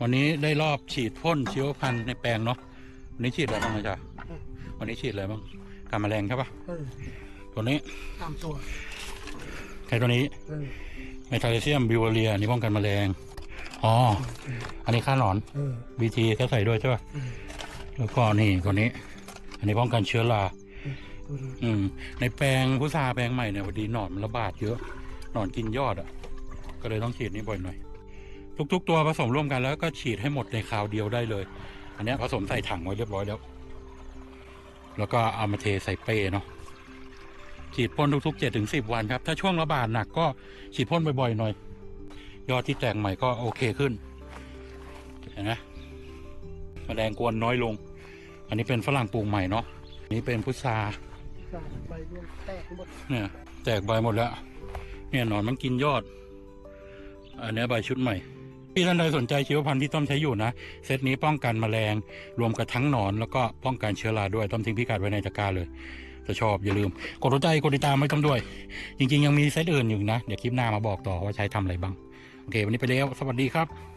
วันนี้ได้รอบฉีดพ่นชีวพันธุ์ในแปลงเนาะวันนี้ฉีดอะไรบ้างนะจ๊ะวันนี้ฉีดอะไรบ้างการแมลงใช่ปะเออตัวนี้ตามตัวใครตัวนี้เออเมทาเลเซียมบิวเรียนี่ป้องกันแมลงอ๋ออันนี้ฆ่าหนอนเออบีทีก็ใส่ด้วยใช่ปะเออแล้วก็นี่ตัวนี้ อันนี้ป้องกันเชื้อราตัวนี้อืม ในแปลงพุทราแปลงใหม่เนี่ยพอดีหนอนมันระบาดเยอะหนอนกินยอดอะ ก็เลยต้องฉีดนี่บ่อยหน่อย ทุก ๆ ตัวผสมร่วมกันแล้วก็ฉีดให้หมดในคราวเดียวได้เลย อันนี้ผสมใส่ถังไว้เรียบร้อยแล้ว แล้วก็เอามาเทใส่เป้เนาะฉีดพ่นทุกๆเจ็ดถึงสิบวันครับ ถ้าช่วงระบาดหนักก็ฉีดพ่นบ่อยๆหน่อย ยอดที่แตกใหม่ก็โอเคขึ้นเห็นไหมแมลงกวนน้อยลง อันนี้เป็นฝรั่งปลูกใหม่เนาะนนี้เป็นพุทราใบรวงแตกหมดเนี่ย แตกใบหมดแล้ว เนี่ยหนอนมันกินยอด อันนี้ใบชุดใหม่ พี่ท่านใดสนใจชีวพันธุ์ที่ต้อมใช้อยู่นะเซตนี้ป้องกันแมลง รวมกับทั้งหนอนแล้วก็ป้องกันเชื้อราด้วยต้อมทิ้งพิกัดไว้ในตะกร้าเลยถ้าชอบอย่าลืม กดหัวใจกดติดตามไว้ต้อมด้วย จริง ๆ ยังมีเซตอื่นอยู่นะ เดี๋ยวคลิปหน้ามาบอกต่อว่าใช้ทำอะไรบ้าง โอเค วันนี้ไปแล้ว สวัสดีครับ